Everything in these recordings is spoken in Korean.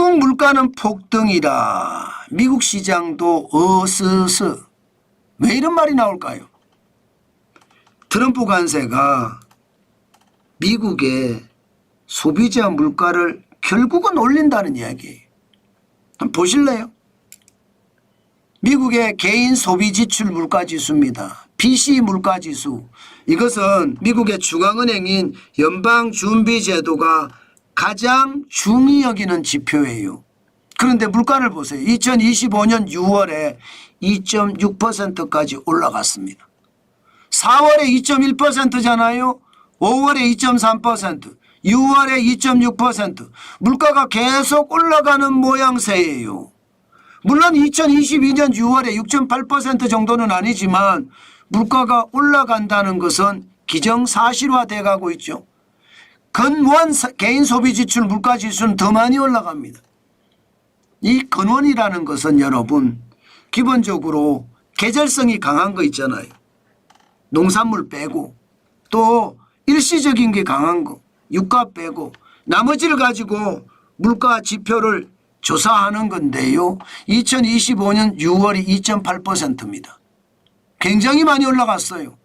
결국 물가는 폭등이다. 미국 시장도 어스스. 왜 이런 말이 나올까요? 트럼프 관세가 미국의 소비자 물가를 결국은 올린다는 이야기예요. 보실래요? 미국의 개인 소비 지출 물가 지수입니다. PC 물가 지수. 이것은 미국의 중앙은행인 연방준비제도가 가장 중히 여기는 지표예요. 그런데 물가를 보세요. 2025년 6월에 2.6%까지 올라갔습니다. 4월에 2.1%잖아요. 5월에 2.3%, 6월에 2.6%. 물가가 계속 올라가는 모양새예요. 물론 2022년 6월에 6.8% 정도는 아니지만 물가가 올라간다는 것은 기정사실화돼 가고 있죠. 근원 사- 개인 소비 지출 물가 지수는 더 많이 올라갑니다. 이 근원이라는 것은 여러분 기본적으로 계절성이 강한 거 있잖아요. 농산물 빼고 또 일시적인 게 강한 거 유가 빼고 나머지를 가지고 물가 지표를 조사하는 건데요. 2025년 6월이 2.8%입니다. 굉장히 많이 올라갔어요.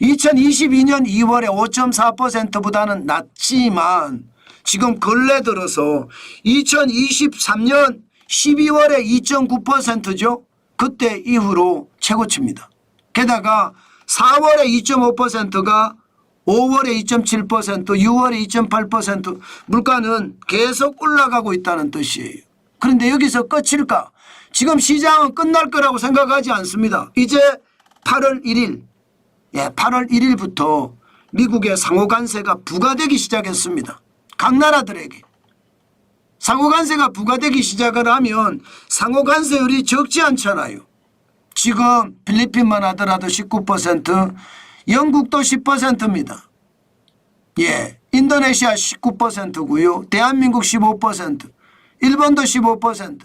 2022년 2월에 5.4%보다는 낮지만 지금 근래 들어서 2023년 12월에 2.9%죠. 그때 이후로 최고치입니다. 게다가 4월에 2.5%가 5월에 2.7%, 6월에 2.8% 물가는 계속 올라가고 있다는 뜻이에요. 그런데 여기서 끝일까? 지금 시장은 끝날 거라고 생각하지 않습니다. 이제 8월 1일, 예, 8월 1일부터 미국의 상호관세가 부과되기 시작했습니다. 각 나라들에게. 상호관세가 부과되기 시작을 하면 상호관세율이 적지 않잖아요. 지금 필리핀만 하더라도 19%, 영국도 10%입니다. 예, 인도네시아 19%고요. 대한민국 15%, 일본도 15%,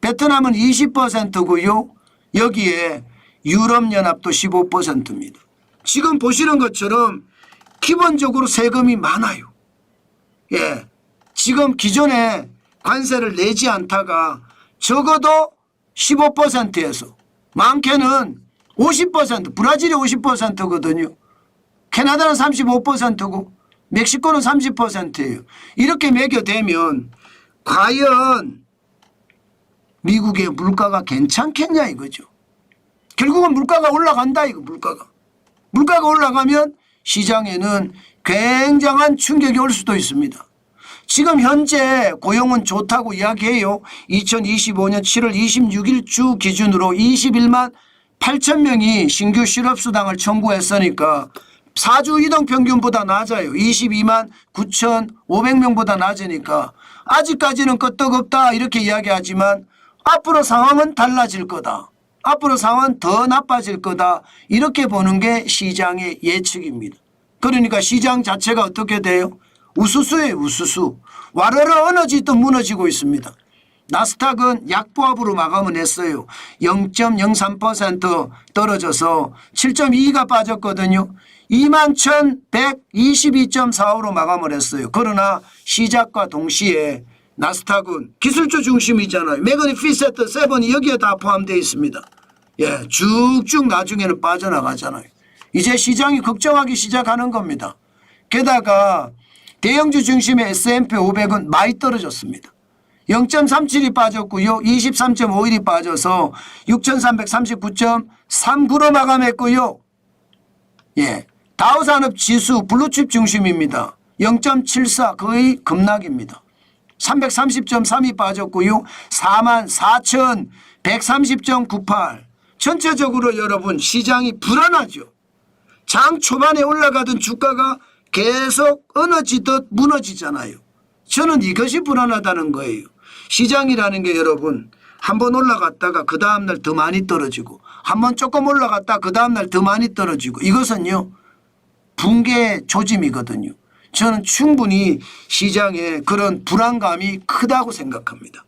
베트남은 20%고요. 여기에 유럽연합도 15%입니다. 지금 보시는 것처럼 기본적으로 세금이 많아요. 예. 지금 기존에 관세를 내지 않다가 적어도 15%에서 많게는 50% 브라질이 50%거든요. 캐나다는 35%고 멕시코는 30%예요. 이렇게 매겨되면 과연 미국의 물가가 괜찮겠냐 이거죠. 결국은 물가가 올라간다 이거 물가가. 물가가 올라가면 시장에는 굉장한 충격이 올 수도 있습니다. 지금 현재 고용은 좋다고 이야기해요. 2025년 7월 26일 주 기준으로 21만 8천 명이 신규 실업수당을 청구했으니까 4주 이동 평균보다 낮아요. 22만 9,500명보다 낮으니까 아직까지는 끄떡없다 이렇게 이야기하지만 앞으로 상황은 달라질 거다. 앞으로 상황은 더 나빠질 거다. 이렇게 보는 게 시장의 예측입니다. 그러니까 시장 자체가 어떻게 돼요? 우수수예요, 우수수. 와르르 어느 짓도 무너지고 있습니다. 나스닥은 약보합으로 마감을 했어요. 0.03% 떨어져서 7.2가 빠졌거든요. 21,122.45로 마감을 했어요. 그러나 시작과 동시에 나스닥은 기술주 중심이잖아요. 메거니 피세트 세븐이 여기에 다 포함되어 있습니다. 예, 쭉쭉 나중에는 빠져나가잖아요. 이제 시장이 걱정하기 시작하는 겁니다. 게다가 대형주 중심의 S&P 500은 많이 떨어졌습니다. 0.37이 빠졌고요. 23.51이 빠져서 6,339.39로 마감했고요. 예. 다우산업 지수 블루칩 중심입니다. 0.74 거의 급락입니다. 330.3이 빠졌고요. 4만 4,130.98. 전체적으로 여러분 시장이 불안하죠. 장 초반에 올라가던 주가가 계속 어느지듯 무너지잖아요. 저는 이것이 불안하다는 거예요. 시장이라는 게 여러분 한 번 올라갔다가 그 다음날 더 많이 떨어지고 한 번 조금 올라갔다 그 다음날 더 많이 떨어지고 이것은요 붕괴 조짐이거든요. 저는 충분히 시장에 그런 불안감이 크다고 생각합니다.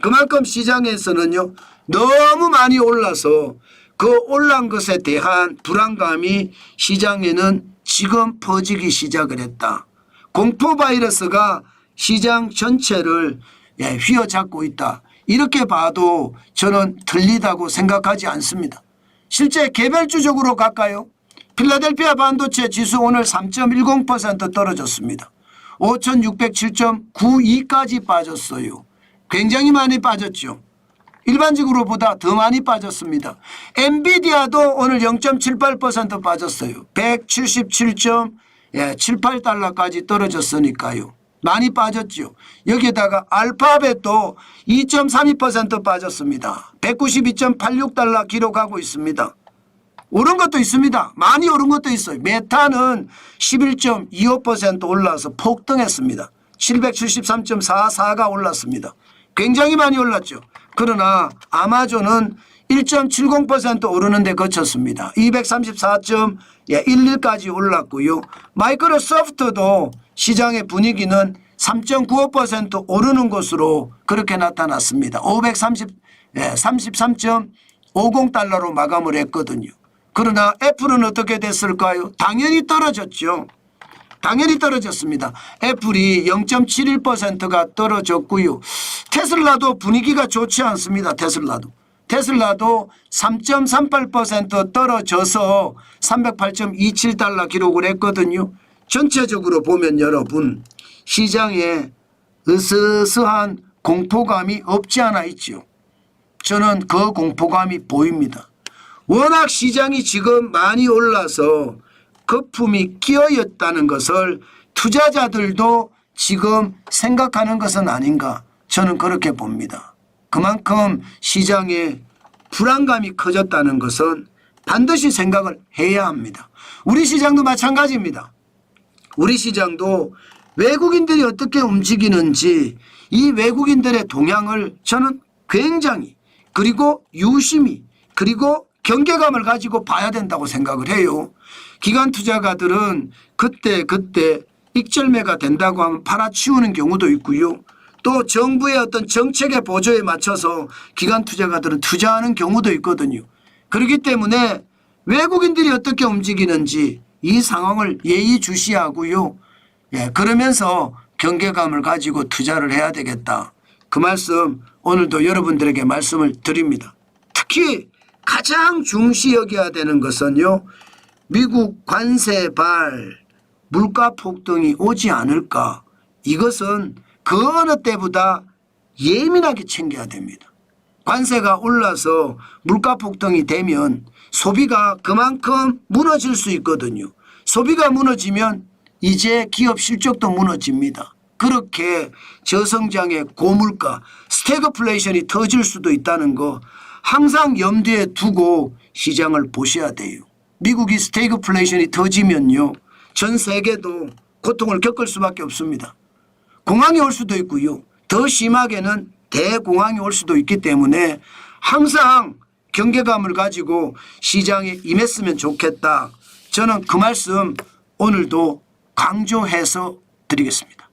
그만큼 시장에서는요 너무 많이 올라서 그 올란 것에 대한 불안감이 시장에는 지금 퍼지기 시작을 했다. 공포 바이러스가 시장 전체를 예, 휘어잡고 있다. 이렇게 봐도 저는 틀리다고 생각하지 않습니다. 실제 개별주적으로 갈까요? 필라델피아 반도체 지수 오늘 3.10% 떨어졌습니다. 5,607.92까지 빠졌어요. 굉장히 많이 빠졌죠. 일반적으로 보다 더 많이 빠졌습니다. 엔비디아도 오늘 0.78% 빠졌어요. 177.78달러까지 떨어졌으니까요. 많이 빠졌죠. 여기에다가 알파벳도 2.32% 빠졌습니다. 192.86달러 기록하고 있습니다. 오른 것도 있습니다. 많이 오른 것도 있어요. 메타는 11.25% 올라서 폭등했습니다. 773.44가 올랐습니다. 굉장히 많이 올랐죠. 그러나 아마존은 1.70% 오르는데 거쳤습니다. 234.11까지 올랐고요. 마이크로소프트도 시장의 분위기는 3.95% 오르는 것으로 그렇게 나타났습니다. 530, 예, 33.50달러로 마감을 했거든요. 그러나 애플은 어떻게 됐을까요? 당연히 떨어졌죠. 당연히 떨어졌습니다. 애플이 0.71%가 떨어졌고요. 테슬라도 분위기가 좋지 않습니다. 테슬라도. 테슬라도 3.38% 떨어져서 308.27달러 기록을 했거든요. 전체적으로 보면 여러분 시장에 으스스한 공포감이 없지 않아 있죠. 저는 그 공포감이 보입니다. 워낙 시장이 지금 많이 올라서 거품이 끼어있다는 것을 투자자들도 지금 생각하는 것은 아닌가 저는 그렇게 봅니다. 그만큼 시장에 불안감이 커졌다는 것은 반드시 생각을 해야 합니다. 우리 시장도 마찬가지입니다. 우리 시장도 외국인들이 어떻게 움직이는지 이 외국인들의 동향을 저는 굉장히 그리고 유심히 그리고 경계감을 가지고 봐야 된다고 생각을 해요. 기관 투자가들은 그때 그때 익절매가 된다고 하면 팔아치우는 경우도 있고요. 또 정부의 어떤 정책의 보조에 맞춰서 기관 투자가들은 투자하는 경우도 있거든요. 그렇기 때문에 외국인들이 어떻게 움직이는지 이 상황을 예의주시하고요. 예, 그러면서 경계감을 가지고 투자를 해야 되겠다. 그 말씀 오늘도 여러분들에게 말씀을 드립니다. 특히 가장 중시 여겨야 되는 것은요. 미국 관세발 물가 폭등이 오지 않을까. 이것은 그 어느 때보다 예민하게 챙겨야 됩니다. 관세가 올라서 물가 폭등이 되면 소비가 그만큼 무너질 수 있거든요. 소비가 무너지면 이제 기업 실적도 무너집니다. 그렇게 저성장의 고물가, 스태그플레이션이 터질 수도 있다는 거 항상 염두에 두고 시장을 보셔야 돼요. 미국이 스태그플레이션이 터지면요. 전 세계도 고통을 겪을 수밖에 없습니다. 공황이 올 수도 있고요. 더 심하게는 대공황이 올 수도 있기 때문에 항상 경계감을 가지고 시장에 임했으면 좋겠다. 저는 그 말씀 오늘도 강조해서 드리겠습니다.